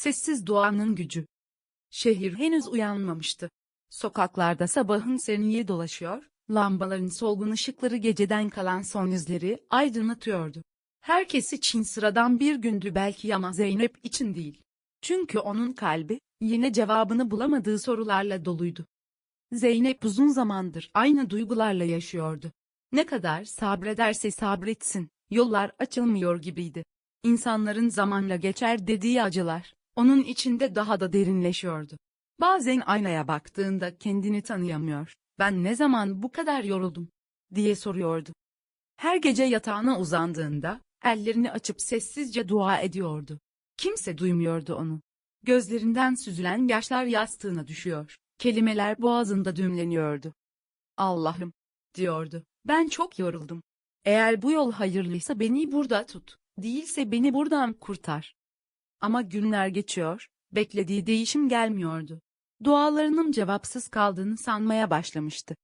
Sessiz duanın gücü. Şehir henüz uyanmamıştı. Sokaklarda sabahın serinliği dolaşıyor, lambaların solgun ışıkları geceden kalan son yüzleri aydınlatıyordu. Herkes için sıradan bir gündü belki ama Zeynep için değil. Çünkü onun kalbi, yine cevabını bulamadığı sorularla doluydu. Zeynep uzun zamandır aynı duygularla yaşıyordu. Ne kadar sabrederse sabretsin, yollar açılmıyor gibiydi. İnsanların zamanla geçer dediği acılar, onun içinde daha da derinleşiyordu. Bazen aynaya baktığında kendini tanıyamıyor, ben ne zaman bu kadar yoruldum, diye soruyordu. Her gece yatağına uzandığında, ellerini açıp sessizce dua ediyordu. Kimse duymuyordu onu. Gözlerinden süzülen yaşlar yastığına düşüyor, kelimeler boğazında düğümleniyordu. Allah'ım, diyordu, ben çok yoruldum. Eğer bu yol hayırlıysa beni burada tut, değilse beni buradan kurtar. Ama günler geçiyor, beklediği değişim gelmiyordu. Dualarının cevapsız kaldığını sanmaya başlamıştı.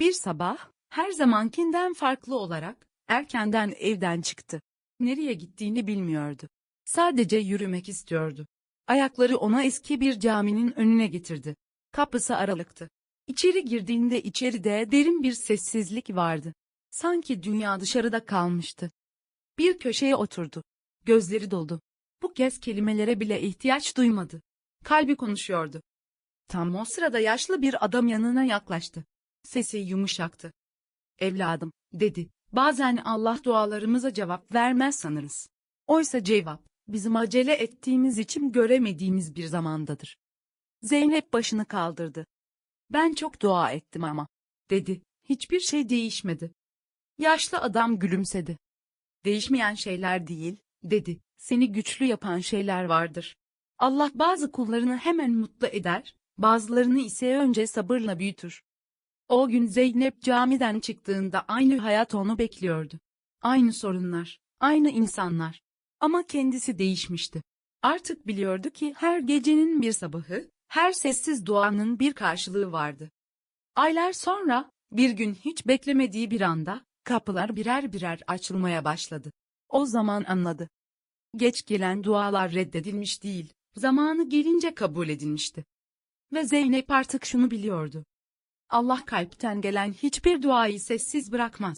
Bir sabah, her zamankinden farklı olarak, erkenden evden çıktı. Nereye gittiğini bilmiyordu. Sadece yürümek istiyordu. Ayakları ona eski bir caminin önüne getirdi. Kapısı aralıktı. İçeri girdiğinde içeride derin bir sessizlik vardı. Sanki dünya dışarıda kalmıştı. Bir köşeye oturdu. Gözleri doldu. Bu kez kelimelere bile ihtiyaç duymadı. Kalbi konuşuyordu. Tam o sırada yaşlı bir adam yanına yaklaştı. Sesi yumuşaktı. Evladım, dedi. Bazen Allah dualarımıza cevap vermez sanırız. Oysa cevap, bizim acele ettiğimiz için göremediğimiz bir zamandadır. Zeynep başını kaldırdı. Ben çok dua ettim ama, dedi. Hiçbir şey değişmedi. Yaşlı adam gülümsedi. Değişmeyen şeyler değil, dedi. Seni güçlü yapan şeyler vardır. Allah bazı kullarını hemen mutlu eder, bazılarını ise önce sabırla büyütür. O gün Zeynep camiden çıktığında aynı hayat onu bekliyordu. Aynı sorunlar, aynı insanlar. Ama kendisi değişmişti. Artık biliyordu ki her gecenin bir sabahı, her sessiz duanın bir karşılığı vardı. Aylar sonra, bir gün hiç beklemediği bir anda, kapılar birer birer açılmaya başladı. O zaman anladı. Geç gelen dualar reddedilmiş değil, zamanı gelince kabul edilmişti. Ve Zeynep artık şunu biliyordu. Allah kalpten gelen hiçbir duayı sessiz bırakmaz.